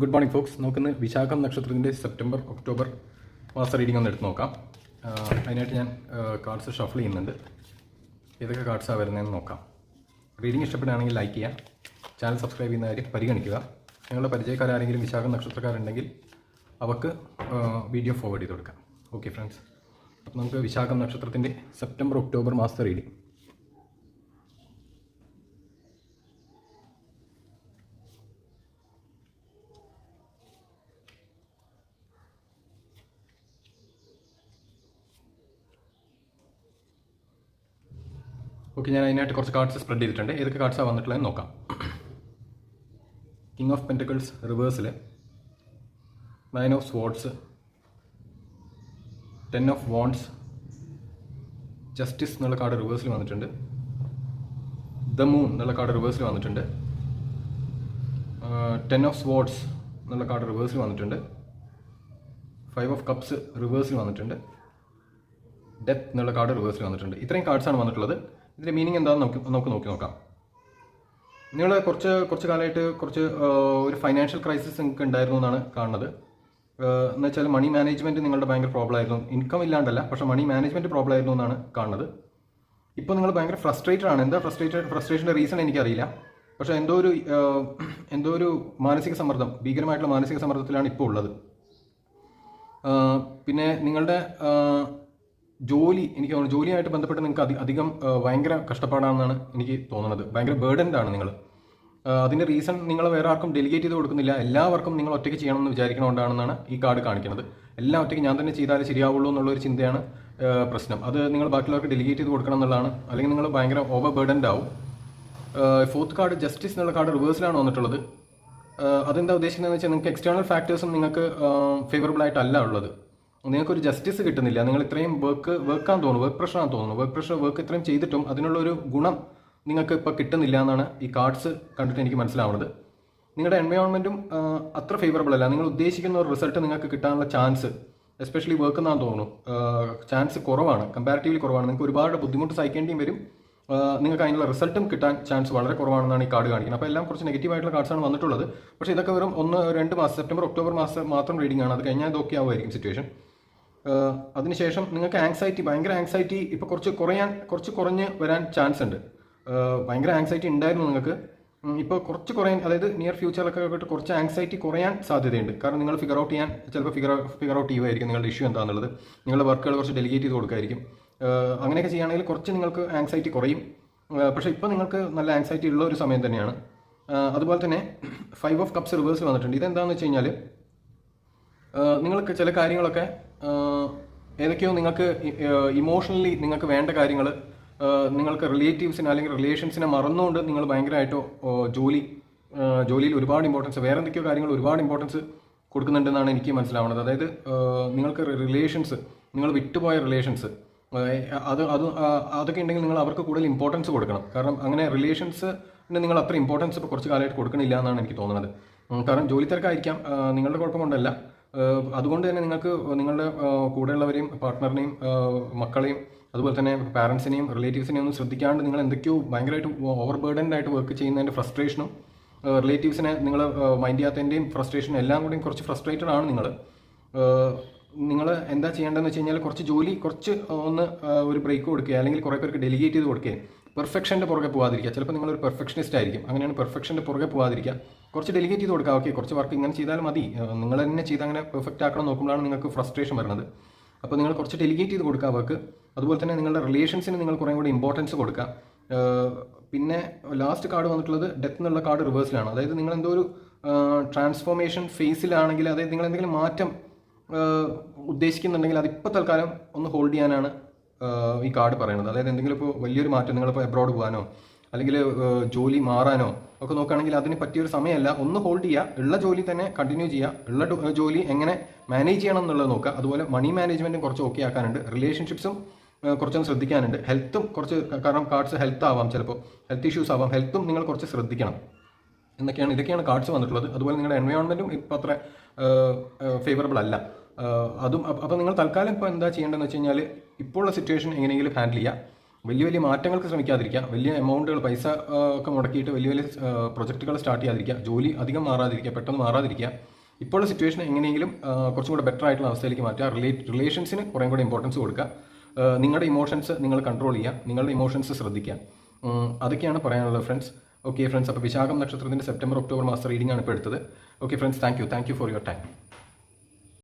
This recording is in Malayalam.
ഗുഡ് മോർണിംഗ് ഫോക്സ് നോക്കുന്ന വിശാഖം നക്ഷത്രത്തിന്റെ സെപ്റ്റംബർ ഒക്ടോബർ മാസ റീഡിംഗ് ഒന്ന് എടുത്ത് നോക്കാം. അതിനായിട്ട് ഞാൻ കാർഡ്സ് ഷഫിൾ ചെയ്യുന്നുണ്ട്. ഏതൊക്കെ കാർഡ്സാണ് വരുന്നതെന്ന് നോക്കാം. റീഡിംഗ് ഇഷ്ടപ്പെടുകയാണെങ്കിൽ ലൈക്ക് ചെയ്യുക ചാനൽ സബ്സ്ക്രൈബ് ചെയ്യുന്ന കാര്യം പരിഗണിക്കുക. നിങ്ങളുടെ പരിചയക്കാരാരെങ്കിലും വിശാഖം നക്ഷത്രക്കാരുണ്ടെങ്കിൽ അവർക്ക് വീഡിയോ ഫോർവേഡ് ചെയ്ത് കൊടുക്കാം. ഓക്കെ ഫ്രണ്ട്സ് അപ്പം നമുക്ക് വിശാഖം നക്ഷത്രത്തിന്റെ സെപ്റ്റംബർ ഒക്ടോബർ മാസത്തെ റീഡിംഗ് ഓക്കെ ഞാൻ അതിനായിട്ട് കുറച്ച് കാർഡ്സ് സ്പ്രെഡ് ചെയ്തിട്ടുണ്ട്. ഏതൊക്കെ കാർഡ്സാണ് വന്നിട്ടുള്ളതെന്ന് നോക്കാം. King of pentacles റിവേഴ്സിൽ nine of swords ten of wands justice എന്നുള്ള കാർഡ് റിവേഴ്സിൽ വന്നിട്ടുണ്ട്. ദ മൂൺ എന്നുള്ള കാർഡ് റിവേഴ്സിൽ വന്നിട്ടുണ്ട്. ടെൻ ഓഫ് സ്വാർഡ്സ് എന്നുള്ള കാർഡ് റിവേഴ്സിൽ വന്നിട്ടുണ്ട്. ഫൈവ് ഓഫ് കപ്സ് റിവേഴ്സിൽ വന്നിട്ടുണ്ട്. ഡെത്ത് എന്നുള്ള കാർഡ് റിവേഴ്സിൽ വന്നിട്ടുണ്ട്. ഇത്രയും കാർഡ്സാണ് വന്നിട്ടുള്ളത്. ഇതിന്റെ മീനിങ് എന്താണെന്ന് നമുക്ക് നമുക്ക് നോക്കി നോക്കാം. നിങ്ങൾ കുറച്ച് കുറച്ച് കാലമായിട്ട് കുറച്ച് ഒരു ഫൈനാൻഷ്യൽ ക്രൈസിസ് നിങ്ങൾക്ക് ഉണ്ടായിരുന്നു എന്നാണ് കാണുന്നത്. എന്ന് വെച്ചാൽ മണി മാനേജ്മെന്റ് നിങ്ങളുടെ ഭയങ്കര പ്രോബ്ലം ആയിരുന്നു. ഇൻകം ഇല്ലാണ്ടല്ല പക്ഷേ മണി മാനേജ്മെന്റ് പ്രോബ്ലം ആയിരുന്നു എന്നാണ് കാണുന്നത്. ഇപ്പോൾ നിങ്ങൾ ഭയങ്കര ഫ്രസ്ട്രേറ്റഡ് ആണ്. എന്താ ഫ്രസ്ട്രേറ്റഡ് ഫ്രസ്ട്രേഷന്റെ റീസൺ എനിക്കറിയില്ല. പക്ഷേ എന്തോ ഒരു എന്തോ ഒരു മാനസിക സമ്മർദ്ദം ഭീകരമായിട്ടുള്ള മാനസിക സമ്മർദ്ദത്തിലാണ് ഇപ്പോൾ ഉള്ളത്. പിന്നെ നിങ്ങളുടെ ജോലി എനിക്ക് തോന്നുന്നു ജോലിയായിട്ട് ബന്ധപ്പെട്ട് നിങ്ങൾക്ക് അധി- അധികം ഭയങ്കര കഷ്ടപ്പാടാണെന്നാണ് എനിക്ക് തോന്നുന്നത്. ഭയങ്കര ബേർഡൻഡാണ് നിങ്ങൾ അതിന്റെ റീസൺ നിങ്ങൾ വേറെ ആർക്കും ഡെലിഗേറ്റ് ചെയ്ത് കൊടുക്കുന്നില്ല. എല്ലാവർക്കും നിങ്ങൾ ഒറ്റയ്ക്ക് ചെയ്യണമെന്ന് വിചാരിക്കണോണ്ടാണെന്നാണ് ഈ കാർഡ് കാണിക്കുന്നത്. എല്ലാം ഒറ്റയ്ക്ക് ഞാൻ തന്നെ ചെയ്താലേ ശരിയാവുള്ളൂ എന്നുള്ളൊരു ചിന്തയാണ് പ്രശ്നം. അത് നിങ്ങൾ ബാക്കിയുള്ളവർക്ക് ഡെലിഗേറ്റ് ചെയ്ത് കൊടുക്കണം എന്നുള്ളതാണ്. അല്ലെങ്കിൽ നിങ്ങൾ ഭയങ്കര ഓവർ ബേർഡൻഡ് ആവും. ഫോർത്ത് കാർഡ് ജസ്റ്റിസ് എന്നുള്ള കാർഡ് റിവേഴ്സിലാണ് വന്നിട്ടുള്ളത്. അതെന്താ ഉദ്ദേശിക്കുന്നത് വെച്ചാൽ നിങ്ങൾക്ക് എക്സ്റ്റേണൽ ഫാക്ടേഴ്സും നിങ്ങൾക്ക് ഫേവറബിൾ ആയിട്ടല്ല ഉള്ളത്. നിങ്ങൾക്കൊരു ജസ്റ്റിസ് കിട്ടുന്നില്ല. നിങ്ങൾ ഇത്രയും വർക്ക് വർക്കാൻ തോന്നുന്നു വർക്ക് പ്രഷറാണ് തോന്നുന്നു. വർക്ക് പ്രഷർ വർക്ക് ഇത്രയും ചെയ്തിട്ടും അതിനുള്ളൊരു ഗുണം നിങ്ങൾക്ക് ഇപ്പോൾ കിട്ടുന്നില്ല എന്നാണ് ഈ കാർഡ്സ് കണ്ടിട്ട് എനിക്ക് മനസ്സിലാവുന്നത്. നിങ്ങളുടെ എൻവയോൺമെന്റും അത്ര ഫേവറബിൾ അല്ല. നിങ്ങൾ ഉദ്ദേശിക്കുന്ന ഒരു റിസൾട്ട് നിങ്ങൾക്ക് കിട്ടാനുള്ള ചാൻസ് എസ്പെഷ്യലി വർക്ക് എന്നാണ് തോന്നുന്നു ചാൻസ് കുറവാണ്. കമ്പാരിറ്റീവ്ലി കുറവാണ്. നിങ്ങൾക്ക് ഒരുപാട് ബുദ്ധിമുട്ട് സഹിക്കേണ്ടിയും വരും. നിങ്ങൾക്ക് അതിനുള്ള റിസൾട്ടും കിട്ടാൻ ചാൻസ് വളരെ കുറവാണെന്നാണ് ഈ കാർഡ് കാണിക്കുന്നത്. അപ്പോൾ എല്ലാം കുറച്ച് നെഗറ്റീവ് ആയിട്ടുള്ള കാർഡ്സാണ് വന്നിട്ടുള്ളത്. പക്ഷേ ഇതൊക്കെ വെറും ഒന്ന് രണ്ട് മാസം സെപ്റ്റംബർ ഒക്ടോബർ മാസം മാത്രം റീഡിംഗ് ആണ്. അത് കഴിഞ്ഞാൽ ഇതൊക്കെ ആവുമായിരിക്കും സിറ്റുവേഷൻ അതിനുശേഷം നിങ്ങൾക്ക് ആങ്സൈറ്റി ഭയങ്കര ആങ്സൈറ്റി ഇപ്പോൾ കുറച്ച് കുറയാൻ കുറച്ച് കുറഞ്ഞ് വരാൻ ചാൻസ് ഉണ്ട്. ഭയങ്കര ആങ്സൈറ്റി ഉണ്ടായിരുന്നു നിങ്ങൾക്ക്. ഇപ്പോൾ കുറച്ച് കുറയാൻ അതായത് നിയർ ഫ്യൂച്ചറിലൊക്കെ ആയിട്ട് കുറച്ച് ആങ്സൈറ്റി കുറയാൻ സാധ്യതയുണ്ട്. കാരണം നിങ്ങൾ ഫിഗർ ഔട്ട് ചെയ്യാൻ ചിലപ്പോൾ ഫിഗർ ഫിഗർ ഔട്ട് ചെയ്യുമായിരിക്കും നിങ്ങളുടെ ഇഷ്യൂ എന്താണെന്നുള്ളത് നിങ്ങളുടെ വർക്കുകൾ കുറച്ച് ഡെലിഗേറ്റ് ചെയ്ത് കൊടുക്കായിരിക്കും. അങ്ങനെയൊക്കെ ചെയ്യുകയാണെങ്കിൽ കുറച്ച് നിങ്ങൾക്ക് ആങ്സൈറ്റി കുറയും. പക്ഷേ ഇപ്പോൾ നിങ്ങൾക്ക് നല്ല ആങ്സൈറ്റി ഉള്ള ഒരു സമയം തന്നെയാണ്. അതുപോലെ തന്നെ ഫൈവ് ഓഫ് കപ്സ് റിവേഴ്സ് വന്നിട്ടുണ്ട്. ഇതെന്താണെന്ന് വെച്ച് കഴിഞ്ഞാൽ നിങ്ങൾക്ക് ചില കാര്യങ്ങളൊക്കെ ഏതൊക്കെയോ നിങ്ങൾക്ക് ഇമോഷണലി നിങ്ങൾക്ക് വേണ്ട കാര്യങ്ങൾ നിങ്ങൾക്ക് റിലേറ്റീവ്സിനെ അല്ലെങ്കിൽ റിലേഷൻസിനെ മറന്നുകൊണ്ട് നിങ്ങൾ ഭയങ്കരമായിട്ടോ ജോലി ജോലിയിൽ ഒരുപാട് ഇമ്പോർട്ടൻസ് വേറെ എന്തൊക്കെയോ കാര്യങ്ങൾ ഒരുപാട് ഇമ്പോർട്ടൻസ് കൊടുക്കുന്നുണ്ടെന്നാണ് എനിക്ക് മനസ്സിലാവുന്നത്. അതായത് നിങ്ങൾക്ക് റിലേഷൻസ് നിങ്ങൾ വിട്ടുപോയ റിലേഷൻസ് അത് അത് അതൊക്കെ ഉണ്ടെങ്കിൽ നിങ്ങൾ അവർക്ക് കൂടുതൽ ഇമ്പോർട്ടൻസ് കൊടുക്കണം. കാരണം അങ്ങനെ റിലേഷൻസ് നിങ്ങൾ അത്ര ഇമ്പോർട്ടൻസ് ഇപ്പോൾ കുറച്ച് കാലമായിട്ട് കൊടുക്കണില്ല എന്നാണ് എനിക്ക് തോന്നുന്നത്. കാരണം ജോലി തിരക്കായിരിക്കാം നിങ്ങളുടെ കുഴപ്പം കൊണ്ടല്ല ആഹ് അതുകൊണ്ട് തന്നെ നിങ്ങൾക്ക് നിങ്ങളുടെ കൂടെയുള്ളവരെയും പാർട്ട്ണറിനെയും മക്കളെയും അതുപോലെ തന്നെ പാരൻസിനെയും റിലേറ്റീവ്സിനെയും ഒന്നും ശ്രദ്ധിക്കാണ്ട് നിങ്ങൾ എന്തൊക്കെയോ ഭയങ്കരമായിട്ട് ഓവർ ബേർഡൻഡ് ആയിട്ട് വർക്ക് ചെയ്യുന്നതിന്റെ ഫ്രസ്ട്രേഷനും റിലേറ്റീവ്സിനെ നിങ്ങൾ മൈൻഡ് ചെയ്യാത്തതിന്റെയും ഫ്രസ്ട്രേഷനും എല്ലാം കൂടെയും കുറച്ച് ഫ്രസ്ട്രേറ്റഡ് ആണ് നിങ്ങൾ നിങ്ങൾ എന്താ ചെയ്യേണ്ടതെന്ന് വെച്ച് കഴിഞ്ഞാൽ കുറച്ച് ജോലി കുറച്ച് ഒന്ന് ഒരു ബ്രേക്ക് കൊടുക്കുക അല്ലെങ്കിൽ കുറേ പേർക്ക് ഡെലിഗേറ്റ് ചെയ്ത് കൊടുക്കുക. പെർഫെക്ഷന്റെ പുറകെ പോകാതിരിക്കുക ചിലപ്പോൾ നിങ്ങളൊരു പെർഫെക്ഷനിസ്റ്റ് ആയിരിക്കും. അങ്ങനെയാണ് പെർഫെക്ഷന്റെ പുറകെ പോകാതിരിക്കുക കുറച്ച് ഡെലിഗേറ്റ് ചെയ്ത് കൊടുക്കുക ഓക്കെ കുറച്ച് വർക്ക് ഇങ്ങനെ ചെയ്താൽ മതി. നിങ്ങൾ തന്നെ ചെയ്ത് അങ്ങനെ പെർഫെക്റ്റ് ആക്കണം നോക്കുമ്പോഴാണ് നിങ്ങൾക്ക് ഫ്രസ്ട്രേഷൻ വരുന്നത്. അപ്പോൾ നിങ്ങൾ കുറച്ച് ഡെലിഗേറ്റ് ചെയ്ത് കൊടുക്കുക അവർക്ക് അതുപോലെ തന്നെ നിങ്ങളുടെ റിലേഷൻസിന് നിങ്ങൾ കുറേ കൂടി ഇമ്പോർട്ടൻസ് കൊടുക്കുക പിന്നെ ലാസ്റ്റ് കാർഡ് വന്നിട്ടുള്ളത് ഡെത്ത് എന്നുള്ള കാർഡ് റിവേഴ്സിലാണ് അതായത് നിങ്ങൾ എന്തോ ഒരു ട്രാൻസ്ഫോർമേഷൻ ഫേസിലാണെങ്കിൽ അതായത് നിങ്ങൾ എന്തെങ്കിലും മാറ്റം ഉദ്ദേശിക്കുന്നുണ്ടെങ്കിൽ അതിപ്പോൾ തൽക്കാലം ഒന്ന് ഹോൾഡ് ചെയ്യാനാണ് ഈ കാർഡ് പറയുന്നത്. അതായത് എന്തെങ്കിലും ഇപ്പോൾ വലിയൊരു മാറ്റം നിങ്ങളിപ്പോൾ എബ്രോഡ് പോകാനോ അല്ലെങ്കിൽ ജോലി മാറാനോ ഒക്കെ നോക്കുകയാണെങ്കിൽ അതിന് പറ്റിയൊരു സമയമല്ല. ഒന്ന് ഹോൾഡ് ചെയ്യുക ഉള്ള ജോലി തന്നെ കണ്ടിന്യൂ ചെയ്യുക ഉള്ള ജോലി എങ്ങനെ മാനേജ് ചെയ്യണം എന്നുള്ളത് നോക്കുക. അതുപോലെ മണി മാനേജ്മെന്റും കുറച്ച് ഓക്കെ ആക്കാനുണ്ട്. റിലേഷൻഷിപ്സും കുറച്ചൊന്ന് ശ്രദ്ധിക്കാനുണ്ട്. ഹെൽത്തും കുറച്ച് കാരണം കാർഡ്സ് ഹെൽത്ത് ആവാം ചിലപ്പോൾ. ഹെൽത്ത് ഇഷ്യൂസ് ആവാം. ഹെൽത്തും നിങ്ങൾ കുറച്ച് ശ്രദ്ധിക്കണം. എന്നൊക്കെയാണ് ഇതൊക്കെയാണ് കാർഡ്സ് വന്നിട്ടുള്ളത്. അതുപോലെ നിങ്ങളുടെ എൻവയോൺമെന്റും ഇപ്പോൾ അത്ര ഫേവറബിൾ അല്ല. അതും അപ്പോൾ നിങ്ങൾ തൽക്കാലം ഇപ്പോൾ എന്താ ചെയ്യേണ്ടതെന്ന് വെച്ച് കഴിഞ്ഞാൽ ഇപ്പോഴുള്ള സിറ്റുവേഷൻ എങ്ങനെയെങ്കിലും ഹാൻഡിൽ ചെയ്യുക. വലിയ വലിയ മാറ്റങ്ങൾക്ക് ശ്രമിക്കാതിരിക്കുക. വലിയ എമൗണ്ടുകൾ പൈസ ഒക്കെ മുടക്കിയിട്ട് വലിയ വലിയ പ്രൊജക്റ്റുകൾ സ്റ്റാർട്ട് ചെയ്യാതിരിക്കുക. ജോലി അധികം മാറാതിരിക്കുക പെട്ടെന്ന് മാറാതിരിക്കുക. ഇപ്പോഴുള്ള സിറ്റുവേഷൻ എങ്ങനെയെങ്കിലും കുറച്ചും കൂടെ ബെറ്റർ ആയിട്ടുള്ള അവസ്ഥയിലേക്ക് മാറ്റുക. റിലേറ്റ് റിലേഷൻസിന് കുറേ കൂടെ ഇമ്പോർട്ടൻസ് കൊടുക്കുക. നിങ്ങളുടെ ഇമോഷൻസ് നിങ്ങൾ കൺട്രോൾ ചെയ്യുക. നിങ്ങളുടെ ഇമോഷൻസ് ശ്രദ്ധിക്കുക. അതൊക്കെയാണ് പറയാനുള്ളത് ഫ്രണ്ട്സ് ഓക്കെ ഫ്രണ്ട്സ് അപ്പോൾ വിശാഖം നക്ഷത്രത്തിന്റെ സെപ്റ്റംബർ ഒക്ടോബർ മാസം റീഡിംഗ് ആണ് ഇപ്പോൾ എടുത്തത്. Okay friends thank you thank you for your time